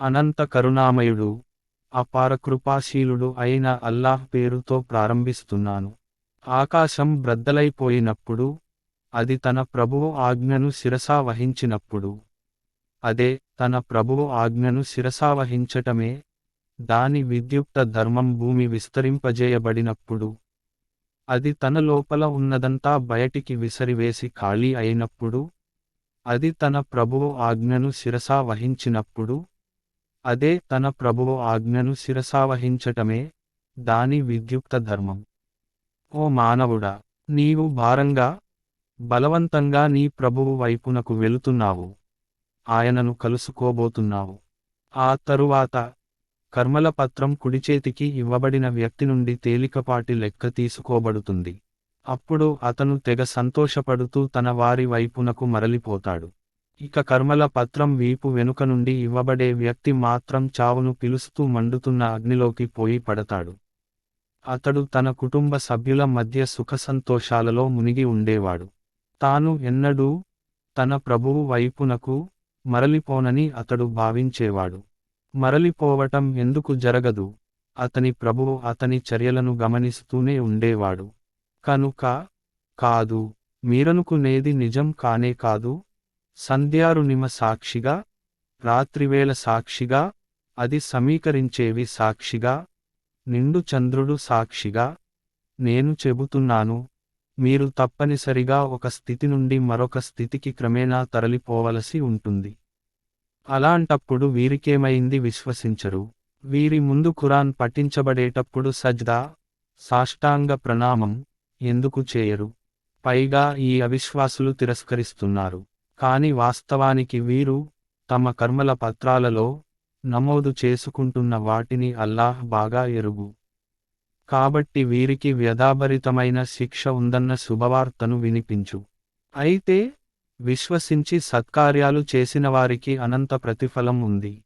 అనంత కరుణామయుడు అపార కృపాశీలుడు అయిన అల్లాహ్ పేరుతో ప్రారంభిస్తున్నాను. ఆకాశం బ్రద్దలైపోయినప్పుడు అది తన ప్రభువు ఆజ్ఞను శిరసా వహించినప్పుడు. అదే తన ప్రభువు ఆజ్ఞను శిరసా వహించటమే దాని విద్యుక్త ధర్మం భూమి విస్తరింపజేయబడినప్పుడు. అది తన లోపల ఉన్నదంతా బయటికి విసరివేసి ఖాళీ అయినప్పుడు అది తన ప్రభువు ఆజ్ఞను శిరసా వహించినప్పుడు అదే తన ప్రభువు ఆజ్ఞను శిరసావహించటమే దాని విద్యుక్త ధర్మం. ఓ మానవుడా నీవు భారంగా బలవంతంగా నీ ప్రభువు వైపునకు వెళుతున్నావు. ఆయనను కలుసుకోబోతున్నావు. ఆ తరువాత కర్మల పత్రం కుడిచేతికి ఇవ్వబడిన వ్యక్తి నుండి తేలికపాటి లెక్క తీసుకోబడుతుంది. అప్పుడు అతను తెగ సంతోషపడుతూ తన వారి వైపునకు మరలిపోతాడు. ఇక కర్మల పత్రం వీపు వెనుక నుండి ఇవ్వబడే వ్యక్తి మాత్రం చావును పిలుస్తూ మండుతున్న అగ్నిలోకి పోయి పడతాడు. అతడు తన కుటుంబ సభ్యుల మధ్య సుఖసంతోషాలలో మునిగి ఉండేవాడు. తాను ఎన్నడూ తన ప్రభువు వైపునకు మరలిపోనని అతడు భావించేవాడు. మరలిపోవటం ఎందుకు జరగదు? అతని ప్రభువు అతని చర్యలను గమనిస్తూనే ఉండేవాడు. కనుక కాదు మీరనుకునేది నిజం కానే కాదు సంధ్యారునిమ సాక్షిగా రాత్రివేళ సాక్షిగా అది సమీకరించేవి సాక్షిగా నిండు చంద్రుడు సాక్షిగా నేను చెబుతున్నాను మీరు తప్పనిసరిగా ఒక స్థితి నుండి మరొక స్థితికి క్రమేణా తరలిపోవలసి ఉంటుంది. అలాంటప్పుడు వీరికేమైంది విశ్వసించరు. వీరి ముందు ఖురాన్ పఠించబడేటప్పుడు సజ్దా సాష్టాంగ ప్రణామం ఎందుకు చేయరు? పైగా ఈ అవిశ్వాసులు తిరస్కరిస్తున్నారు. కాని వాస్తవానికి వీరు తమ కర్మల పత్రాలలో నమోదు చేసుకుంటున్న వాటిని అల్లాహ్ బాగా ఎరుగు. కాబట్టి వీరికి వ్యధాభరితమైన శిక్ష ఉందన్న శుభవార్తను వినిపించు. అయితే విశ్వసించి సత్కార్యాలు చేసినవారికి అనంత ప్రతిఫలం ఉంది.